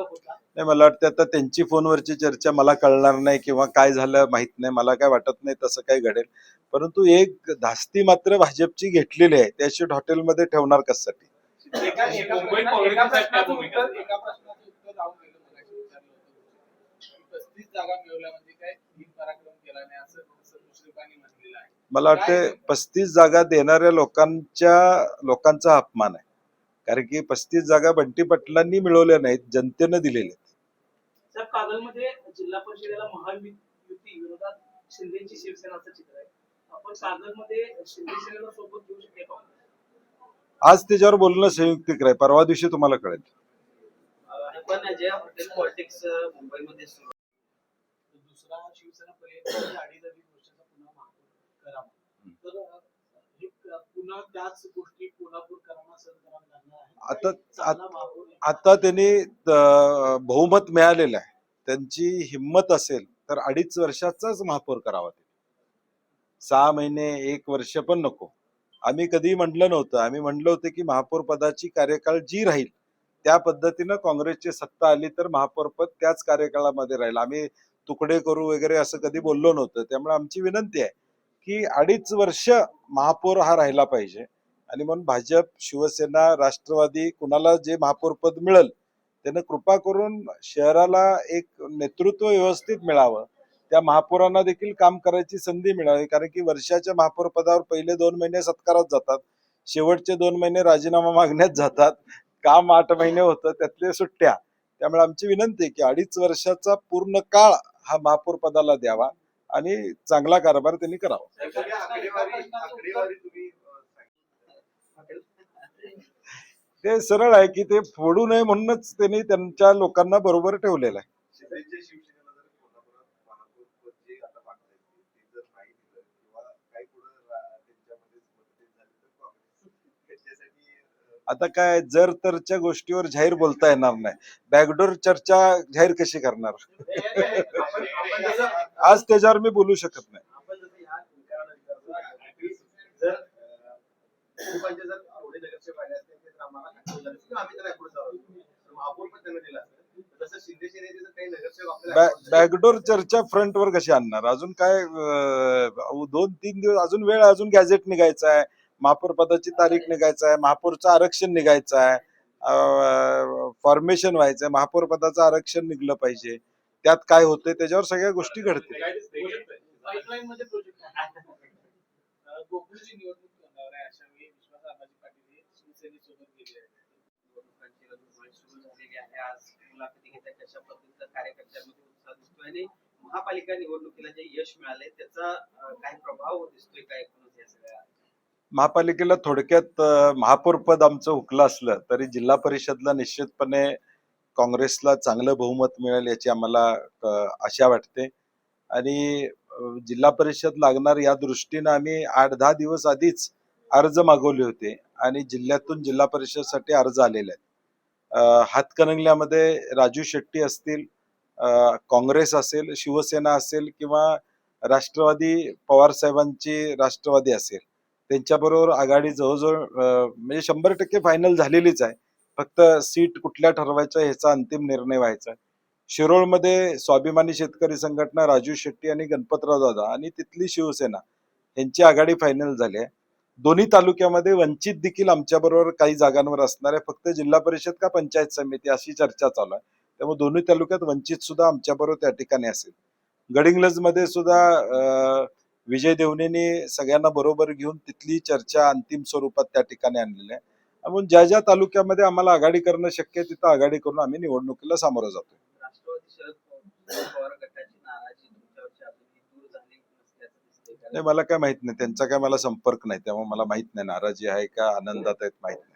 नाही मला वाटतं आता त्यांची फोनवरची चर्चा मला कळणार नाही किंवा काय झालं माहीत नाही. मला काय वाटत नाही तसं काही घडेल. परंतु एक धास्ती मात्र भाजपची घेतलेली आहे. त्याशी हॉटेलमध्ये ठेवणार कशासाठी? एका एका मुंबई प्रश्ना- एका काँग्रेसची काय प्रश्नाचं भूमिका. उत्तर एका प्रश्नाचं उत्तर जाऊन गेलं मगाशी विचारलं होतं. पस्तीस जागा मिळवल्या म्हणजे काय हिंद पराक्रम केला नाही असं असं मुश्रीफांनी म्हणलेलं आहे. मला वाटतं पस्तीस जागा देणाऱ्या लोकांच्या लोकांचा अपमान आहे. कारण की पस्तीस जागा बंटी पाटलांनी मिळवल्या नाहीत जनतेनं दिलेल्या कागलमध्ये जिल्हा परिषदेला महायुती विरोधात शिंदेची शिवसेनाचं चित्र आहे. आपण कागलमध्ये शिंदे सेनेला सोबत घेऊ शकते का? आज त्याच्यावर बोलणं संयुक्तिक आहे परवा दिवशी तुम्हाला कळेल. पण जे हॉटेल पॉलिटिक्स मुंबईमध्ये सुरू दुसरा शिवसेना पर्यंत अडीच अडीच वर्षाचा पुन्हा महापौर करावा तर अं, क- पुन्हा त्याच गोष्टी कोल्हापूर करावा सहन करावं लागणार आहे आता चांगला महापौर आता त्यांनी अं, बहुमत मिळालेलं आहे. त्यांची हिंमत असेल तर अडीच वर्षाचाच महापौर करावा ते सहा महिने एक वर्ष पण नको. आम्ही कधी म्हटलं नव्हतं. आम्ही म्हणलं होतं की महापौर पदाची कार्यकाळ जी राहील त्या पद्धतीनं काँग्रेसची सत्ता आली तर महापौर पद त्याच कार्यकाळामध्ये राहील. आम्ही तुकडे करू वगैरे असं कधी बोललो नव्हतं. त्यामुळे आमची विनंती आहे. की अडीच वर्ष महापौर हा राहिला पाहिजे. आणि म्हणून भाजप शिवसेना राष्ट्रवादी कुणाला जे महापौर पद मिळेल त्यानं कृपा करून शहराला एक नेतृत्व व्यवस्थित मिळावं. त्या महापौरांना देखील काम करायची संधी मिळावी कारण की वर्षाच्या महापौर पदावर पहिले दोन महिने सत्कारात जातात. शेवटचे दोन महिने राजीनामा मागण्यात जातात. काम आठ महिने होतं त्यातले सुट्ट्या. त्यामुळे आमची विनंती आहे की अडीच वर्षाचा पूर्ण काळ हा महापौर पदाला द्यावा. आणि चांगला कारभार त्यांनी करावा. ते सरळ आहे की ते फोडू नये म्हणूनच त्यांनी त्यांच्या लोकांना बरोबर ठेवलेलं आहे. आता काय जर तरच्या गोष्टीवर जाहीर बोलता येणार नाही. बॅकडोर चर्चा जाहीर कशी करणार? आज त्याच्यावर मी बोलू शकत नाही. बॅकडोर चर्चा फ्रंटवर कशी आणणार? अजून काय दोन तीन दिवस अजून वेळ आहे, अजून गॅझेट निघायचं आहे. महापौर पदाची तारीख निघायचं आहे. महापौरचं आरक्षण निघायचं आहे. फॉर्मेशन व्हायचंय महापौर पदाचं आरक्षण निघलं पाहिजे. त्यात काय होतंय त्याच्यावर सगळ्या गोष्टी घडतील. दिसतोय आणि महापालिका निवडणुकीला जे यश मिळाले त्याचा काही प्रभाव दिसतोय काय सगळ्या महापालिकेला थोडक्यात महापौरपद महापौर पद आमचं हुकलं असलं तरी जिल्हा परिषदला निश्चितपणे काँग्रेसला चांगलं बहुमत मिळेल याची आम्हाला आशा वाटते. आणि जिल्हा परिषद लागणार या दृष्टीनं आम्ही आठ दहा दिवस आधीच अर्ज मागवले होते आणि जिल्ह्यातून जिल्हा परिषदसाठी अर्ज आलेले आहेत. हातकणंगल्यामध्ये राजू शेट्टी असतील काँग्रेस असेल शिवसेना असेल किंवा राष्ट्रवादी पवार साहेबांची राष्ट्रवादी असेल त्यांच्याबरोबर आघाडी जवळजवळ म्हणजे शंभर टक्के फायनल झालेलीच आहे. फक्त सीट कुठल्या ठरवायच्या ह्याचा अंतिम निर्णय व्हायचा. शिरोळमध्ये स्वाभिमानी शेतकरी संघटना राजू शेट्टी आणि गणपतराव दादा आणि तिथली शिवसेना यांची आघाडी फायनल झाली आहे. दोन्ही तालुक्यामध्ये वंचित देखील आमच्याबरोबर काही जागांवर असणार आहे. फक्त जिल्हा परिषद का पंचायत समिती अशी चर्चा चालू आहे. त्यामुळे दोन्ही तालुक्यात वंचित सुद्धा आमच्याबरोबर त्या ठिकाणी असेल. गडिंग्लजमध्ये सुद्धा विजय देवणेंनी सगळ्यांना बरोबर घेऊन तिथली चर्चा अंतिम स्वरूपात त्या ठिकाणी आणलेली आहे. म्हणून ज्या ज्या तालुक्यामध्ये आम्हाला आघाडी करणं शक्य आहे तिथं आघाडी करून आम्ही निवडणुकीला सामोरं जातो राष्ट्रवादी शरद पवार पवार गटाची नाराजी तुमच्यावरची अजूनही दूर झाली नसल्याचं दिसतंय का? नाही मला काय माहीत नाही. त्यांचा काय मला संपर्क नाही. त्यामुळे मला माहीत नाही नाराजी आहे का आनंदात आहेत माहीत नाही.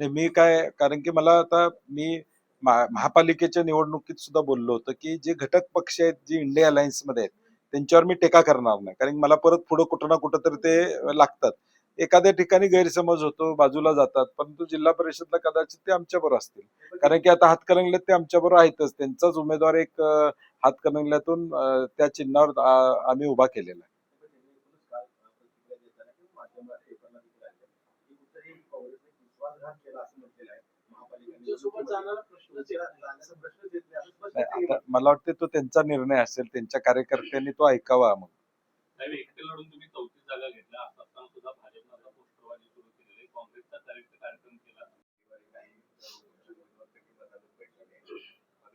नाही मी काय कारण की मला आता मी महा- महापालिकेच्या निवडणुकीत सुद्धा बोललो होतो की जे घटक पक्ष आहेत जे इंडिया अलायन्समध्ये आहेत त्यांच्यावर मी टीका करणार नाही. कारण मला परत पुढे कुठं ना कुठं तरी ते लागतात. एखाद्या ठिकाणी गैरसमज होतो बाजूला जातात परंतु जिल्हा परिषदला कदाचित ते आमच्या बरोबर असतील. कारण की आता हातकणंगल्यात ते आमच्या बरोबर आहेतच. त्यांचाच उमेदवार एक हातकणंगल्यातून त्या चिन्हावर आम्ही उभा केलेला आहे पण त्यांनी एकूणच काल प्रतिक्रिया देताना किंवा माध्यमात पेपरला देखील आले की कुठेही काँग्रेसने विश्वास सोबत जाणारा प्रश्नच येत नाही. जाण्याचा प्रश्नच येत नाही. असं स्पष्ट नाही, सांगितलं. आता मला वाटते तो त्यांचा निर्णय असेल त्यांच्या कार्यकर्त्यांनी तो ऐकावा मग. नाही काही भेटले नाही.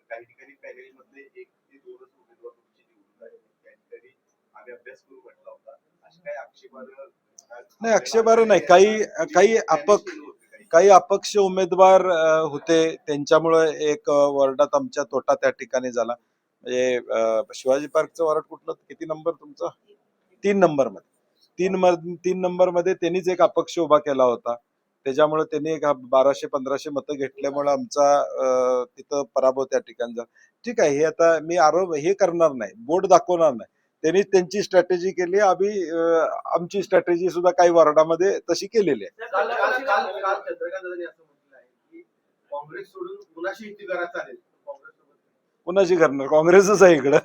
काही ठिकाणी पॅनेल मधले एक ते दोनच उमेदवार तुमची निवडून आले त्या ठिकाणी आम्ही अभ्यास करू म्हटला होता. असे काही आक्षेपार्ह नाही आक्षेपार्ह नाही. काही काही अपक काही अपक्ष उमेदवार होते. त्यांच्यामुळे एक वॉर्डात आमच्या तोटा त्या ठिकाणी झाला. म्हणजे शिवाजी पार्कचं वॉर्ड कुठलं? किती नंबर तुमचा? तीन नंबरमध्ये तीन तीन नंबरमध्ये त्यांनीच एक अपक्ष उभा केला होता. त्याच्यामुळे त्यांनी एक बाराशे पंधराशे मतं घेतल्यामुळे आमचा तिथं पराभव त्या ठिकाणी झाला. ठीक आहे हे आता मी आरोप हे करणार नाही. बोट दाखवणार नाही. त्यांनी त्यांची स्ट्रॅटेजी केली आम्ही आमची स्ट्रॅटेजी सुद्धा काही वॉर्डामध्ये तशी केलेली आहे कुणाशी करणार काँग्रेसच आहे इकडं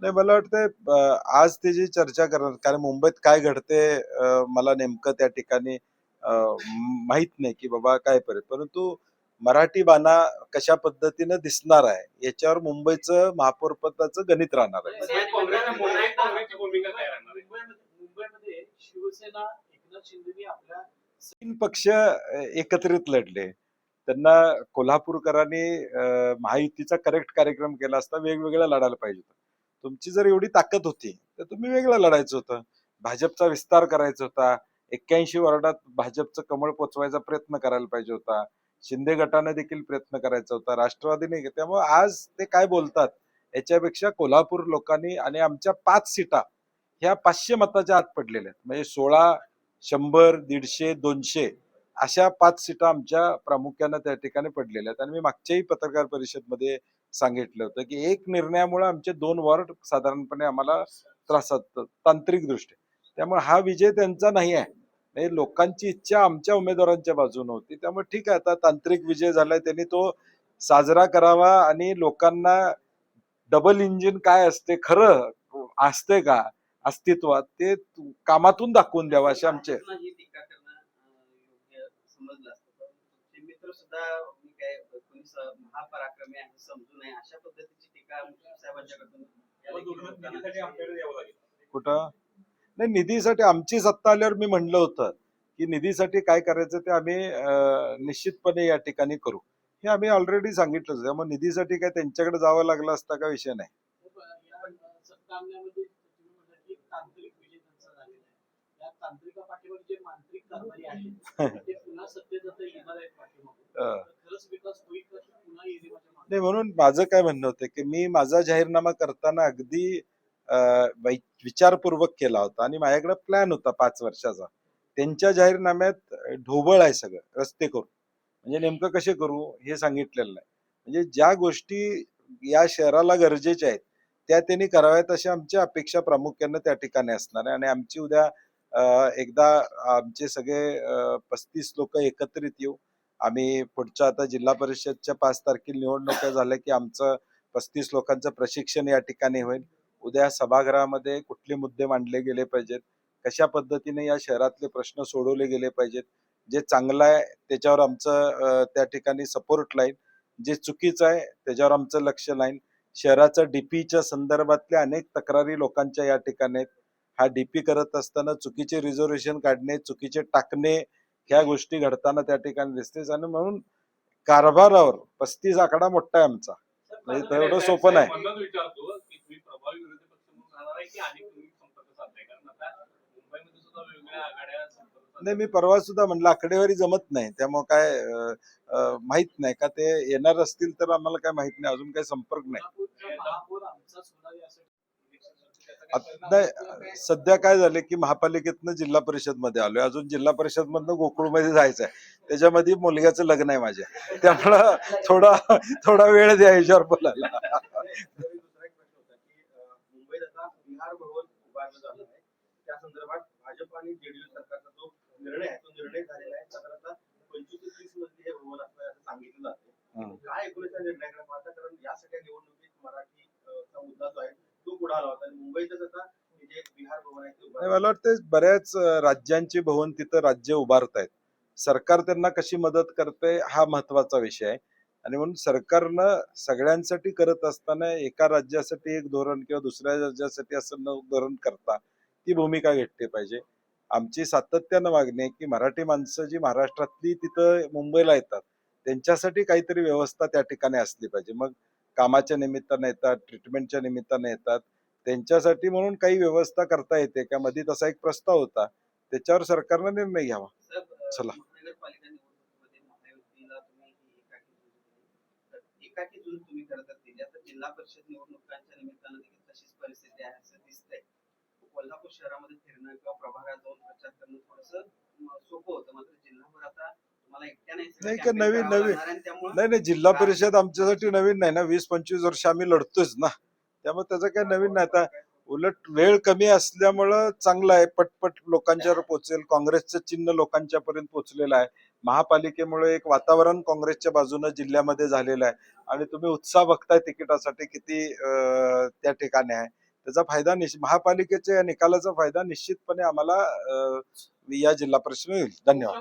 नाही, मला वाटतं अं, आज त्याची चर्चा करणार कारण मुंबईत काय घडते मला नेमकं त्या ठिकाणी माहीत नाही की बाबा काय परत. परंतु मराठी बाणा कशा पद्धतीनं दिसणार आहे याच्यावर मुंबईचं महापौर पदाचं गणित राहणार आहे. तीन पक्ष एकत्रित लढले. त्यांना कोल्हापूरकरांनी महायुतीचा करेक्ट कार्यक्रम केला असता वेगवेगळ्या लढायला पाहिजे होतं. तुमची जर एवढी ताकद होती तर तुम्ही वेगळं लढायचं होतं. भाजपचा विस्तार करायचा होता. एक्क्याऐंशी वॉर्डात भाजपचं कमळ पोचवायचा प्रयत्न करायला पाहिजे होता. शिंदे गटाने देखील प्रयत्न करायचा होता. राष्ट्रवादीने त्यामुळे आज ते काय बोलतात? याच्यापेक्षा कोल्हापूर लोकांनी आणि आमच्या पाच सीटा ह्या पाचशे मताच्या आत पडलेल्या आहेत. म्हणजे सोळा शंभर दीडशे दोनशे अशा पाच सीटा आमच्या प्रामुख्यानं त्या ठिकाणी पडलेल्या आहेत. आणि मी मागच्याही पत्रकार परिषदमध्ये सांगितलं होतं की एक निर्णयामुळे आमचे दोन वॉर्ड साधारणपणे आम्हाला त्रासात तांत्रिक दृष्ट्या त्यामुळे हा विजय त्यांचा नाही आहे. म्हणजे लोकांची इच्छा आमच्या उमेदवारांच्या बाजूने होती. त्यामुळे ठीक आहे आता तांत्रिक विजय झालाय त्यांनी तो साजरा करावा आणि लोकांना डबल इंजिन काय असते खरं असते का? अस्तित्वात ते कामातून दाखवून द्यावं असे आमचे. भाजपनं टीका करणं अं, योग्य समजलं असतं पण तुमचे मित्र सुद्धा मी काय कोणी स- महापराक्रमी आहे समजू नये अशा पद्धतीची टीका मुश्रीफ साहेबांच्याकडून निधीसाठी आमच्याकडे यावं लागेल कुठं? नाही निधीसाठी आमची सत्ता आल्यावर मी म्हणलं होतं की निधीसाठी काय करायचं ते आम्ही निश्चितपणे या ठिकाणी करू. हे आम्ही ऑलरेडी सांगितलं त्यामुळे निधीसाठी काय त्यांच्याकडे जावं लागलं असता का विषय नाही? नाही म्हणून माझं काय म्हणणं होतं की मी माझा जाहीरनामा करताना अगदी विचारपूर्वक केला होता आणि माझ्याकडे प्लॅन होता पाच वर्षाचा. त्यांच्या जाहीरनाम्यात ढोबळ आहे सगळं रस्ते करू म्हणजे नेमकं कसे करू हे सांगितलेलं नाही. म्हणजे ज्या गोष्टी या शहराला गरजेच्या आहेत त्या त्यांनी कराव्यात अशी आमच्या अपेक्षा प्रामुख्यानं त्या ठिकाणी असणार आहे. आणि आमची उद्या एकदा आमचे सगळे पस्तीस लोक एकत्रित येऊ. आम्ही पुढच्या आता जिल्हा परिषदच्या पाच तारखेला निवडणुका झाल्या की आमचं पस्तीस लोकांचं प्रशिक्षण या ठिकाणी होईल. उद्या सभागृहामध्ये कुठले मुद्दे मांडले गेले पाहिजेत? कशा पद्धतीने या शहरातले प्रश्न सोडवले गेले पाहिजेत? जे चांगलं आहे त्याच्यावर आमचं त्या ठिकाणी सपोर्ट लाईन जे चुकीचं आहे त्याच्यावर आमचं लक्ष लाईन शहराचा डीपीच्या संदर्भातल्या अनेक तक्रारी लोकांच्या या ठिकाणी आहेत. हा डीपी करत असताना चुकीचे रिझर्वेशन काढणे चुकीचे टाकणे ह्या गोष्टी घडताना त्या ठिकाणी दिसतेच. आणि म्हणून कारभारावर पस्तीस आकडा मोठा आहे आमचा. म्हणजे तेवढं सोपं नाही म्हणूनच विचारतो की तुम्ही प्रभावी विरोधी पक्ष म्हणून राहणार आहे की आणि तुम्ही संपर्क साधताय कारण आता मुंबईमध्ये सुद्धा वेगवेगळ्या आघाड्या संपर्क साधताय. नाही मी परवा सुद्धा म्हणलं आकडेवारी जमत नाही. त्यामुळे काय माहीत नाही. का ते येणार असतील तर आम्हाला काय माहीत नाही. अजून काही संपर्क नाही. सध्या काय झालं की महापालिकेतनं जिल्हा परिषदमध्ये आलोय. अजून जिल्हा परिषद मधनं गोकुळमध्ये जायचंय. त्याच्यामध्ये मुलग्याचं लग्न आहे माझ्या. त्यामुळं थोडा थोडा वेळ द्या याच्यावर बोलायला. त्या संदर्भात भाजप आणि जेडीयू सरकारचा जो निर्णय तो निर्णय झालेला आहे. साधारणतः पंचवीस ते तीस मजली हे भवन असणार असं सांगितलं. जाते. काय एकूण त्या निर्णयाकडे पाहता कारण या सगळ्या निवडणुकीत मराठी चा मुद्दा जो आहे तो पुढे आला होता. आणि मुंबईतच आता. मला वाटतं बऱ्याच राज्यांची भवन तिथं राज्य उभारतायत सरकार त्यांना कशी मदत करते हा महत्त्वाचा विषय आहे. आणि म्हणून सरकारनं सगळ्यांसाठी करत असताना एका राज्यासाठी एक धोरण किंवा दुसऱ्या राज्यासाठी असं न धोरण करता ती भूमिका घेतली पाहिजे. आमची सातत्यानं मागणी आहे की मराठी माणसं जी महाराष्ट्रातली तिथं मुंबईला येतात त्यांच्यासाठी काहीतरी व्यवस्था त्या ठिकाणी असली पाहिजे. मग कामाच्या निमित्तानं येतात ट्रीटमेंटच्या निमित्तानं येतात. त्यांच्यासाठी म्हणून काही व्यवस्था करता येते का? मध्ये तसा एक प्रस्ताव होता. त्याच्यावर सरकारनं निर्णय घ्यावा. चला. जिल्हा परिषद निवडणुकांच्या निमित्तानं तशीच परिस्थिती आहे. कोल्हापूर शहरामध्ये फिरणं किंवा प्रभागात जाऊन प्रचार करणं थोडस सोपं होतं. मात्र जिल्हाभर आता नाही का, नवीन- नवीन- नाही नाही जिल्हा परिषद आमच्यासाठी नवीन नाही ना. वीस पंचवीस वर्ष आम्ही लढतोच ना. त्यामुळे त्याचं काही नवीन नाही. आता उलट वेळ कमी असल्यामुळं चांगलं आहे. पटपट लोकांच्यावर पोहोचेल. काँग्रेसचं चिन्ह लोकांच्या पर्यंत पोहोचलेलं आहे. महापालिकेमुळे एक वातावरण काँग्रेसच्या बाजूनं जिल्ह्यामध्ये झालेलं आहे. आणि तुम्ही उत्साह बघताय तिकिटासाठी किती त्या ठिकाणी आहे. त्याचा फायदा महापालिकेच्या निकालाचा फायदा निश्चितपणे आम्हाला या जिल्हा परिषद होईल. धन्यवाद.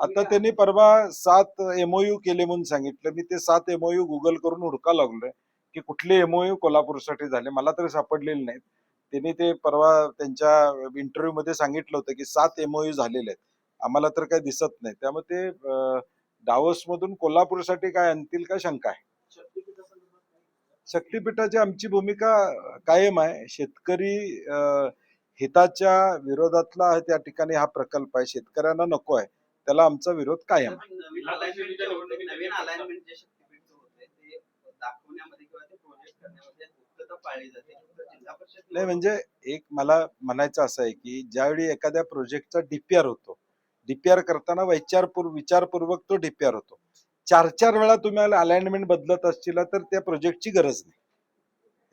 आता त्यांनी परवा सात एमओयू केले म्हणून सांगितलं. मी ते सात एमओयू गुगल करून हुडका लागलोय की कुठले एमओयू कोल्हापूरसाठी झाले. मला तरी सापडलेले नाहीत. त्यांनी ते परवा त्यांच्या इंटरव्ह्यू मध्ये सांगितलं होतं की सात एमओयू झालेले आहेत. आम्हाला तर काही दिसत नाही. त्यामुळे ते डावस मधून कोल्हापूरसाठी काय आणतील का शंका आहे? शक्तीपीठाची आमची भूमिका कायम आहे. शेतकरी हिताच्या विरोधातला त्या ठिकाणी हा प्रकल्प आहे. शेतकऱ्यांना नको आहे. त्याला आमचा विरोध कायम नाही म्हणजे एक मला म्हणायचं असं आहे की ज्यावेळी एखाद्या प्रोजेक्टचा डीपीआर होतो डीपीआर करताना विचारपूर्व विचारपूर्वक तो डीपीआर होतो. चार चार वेळा तुम्हाला अलाइनमेंट बदलत असतील तर त्या प्रोजेक्टची गरज नाही.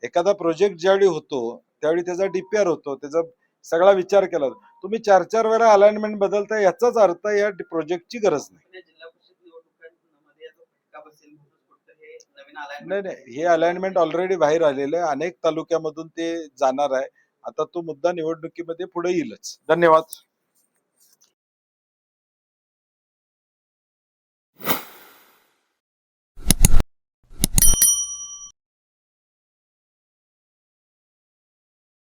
एखादा प्रोजेक्ट ज्यावेळी होतो त्यावेळी त्याचा डीपीआर होतो त्याचा सगळा विचार केला. तुम्ही चार चार वेळा अलाइनमेंट बदलता याचाच अर्थ या प्रोजेक्टची गरज नाही. हे नाही अलाइनमेंट नाही हे अलाइनमेंट ऑलरेडी बाहेर आलेलं आहे. अनेक तालुक्यामधून ते जाणार आहे. आता तो मुद्दा निवडणुकीमध्ये पुढे येईलच. धन्यवाद.